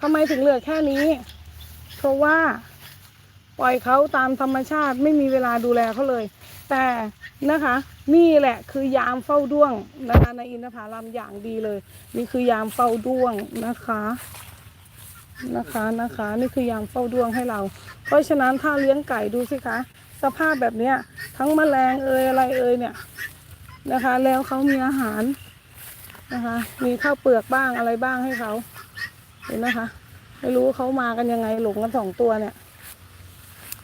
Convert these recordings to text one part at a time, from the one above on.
ทำไมถึงเหลือแค่นี้ เพราะว่าปล่อยเขาตามธรรมชาติไม่มีเวลาดูแลเขาเลย แต่นะคะนี่แหละคือยามเฝ้าด้วงนะคะในอินทผลัมอย่างดีเลย นี่คือยามเฝ้าด้วงนะคะนะคะนะคะ นี่คือยามเฝ้าด้วงให้เรา เพราะฉะนั้นถ้าเลี้ยงไก่ดูสิคะ สภาพแบบเนี้ยทั้งแมลงเอ่ยอะไรเอ่ยเนี่ยนะคะ แล้วเขามีอาหารนะคะ มีข้าวเปลือกบ้างอะไรบ้างให้เขา เห็นนะคะ ไม่รู้เขามากันยังไงหลงกันสองตัวเนี่ย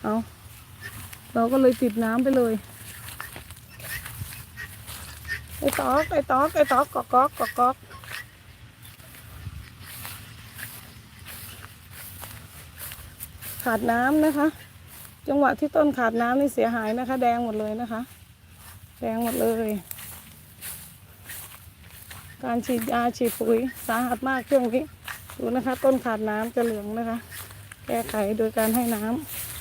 เอาเราก็เลยติดน้ำไปเลยไอ้ตอกไอ้ตอกไอ้ตอกกอกกอกกอกกอกขาดน้ำนะคะ จังหวะที่ต้นขาดน้ำนี่เสียหายนะคะ แดงหมดเลยนะคะ แดงหมดเลย การฉีดยาฉีดปุ๋ยสาหัสมากช่วงนี้ ดูนะคะ ต้นขาดน้ำจะเหลืองนะคะ แก้ไขโดยการให้น้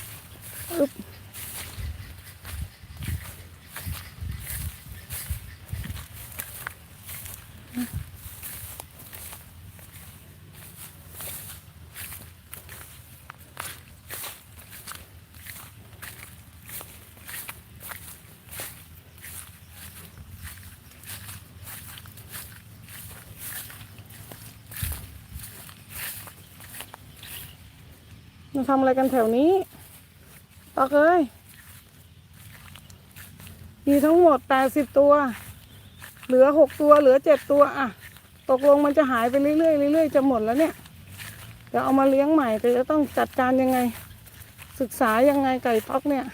ำอึ๊บ มาทำอะไรกันแถวนี้ตอกเอ้ยมีทั้งหมดแปดสิบตัว เหลือหกตัว เหลือเจ็ดตัว อะ ตกลงมันจะหายไปเรื่อยๆเรื่อยๆจะหมดแล้วเนี่ย เดี๋ยวเอามาเลี้ยงใหม่แต่จะต้องจัดการยังไง ศึกษายังไงไก่ต๊อกเนี่ย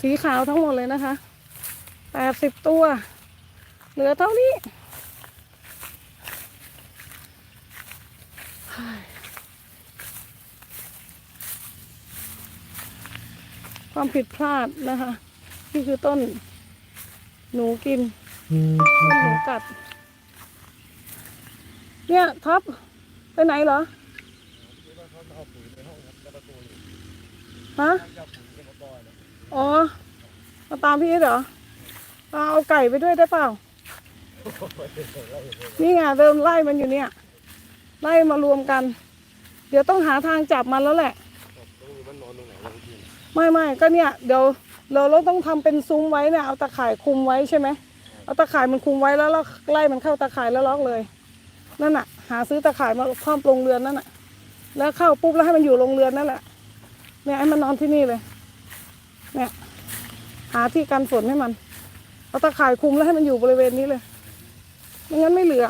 สีขาวทั้งหมดเลยนะคะแปดสิบตัว เหลือเท่านี้ ความผิดพลาดนะคะนี่คือต้นหนูกินต้นหนูกัด เนี่ยท็อปไปไหนเหรอฮะอ๋อมาตามพี่เหรอเอาเอาไก่ไปด้วยได้เปล่า นี่ไงเริ่มไล่มันอยู่เนี่ย ไล่มารวมกัน เดี๋ยวต้องหาทางจับมันแล้วแหละ ไม่ไม่ก็เนี่ยเดี๋ยวเราเราต้องทำเป็นซุ้มไว้เนี่ยเอาตะข่ายคุมไว้ใช่ไหมเอาตะข่ายมันคุมไว้แล้วเราไล่มันเข้าตะข่ายแล้วล็อกเลยนั่นน่ะ หาซื้อตะข่ายมาครอบโรงเรือนนั่นน่ะ แล้วเข้าปุ๊บแล้วให้มันอยู่โรงเรือนนั่นแหละเนี่ยให้มันนอนที่นี่เลย เนี่ย หาที่กันฝนให้มันเอาตะข่ายคุมแล้วให้มันอยู่บริเวณนี้เลยไม่งั้นไม่เหลือ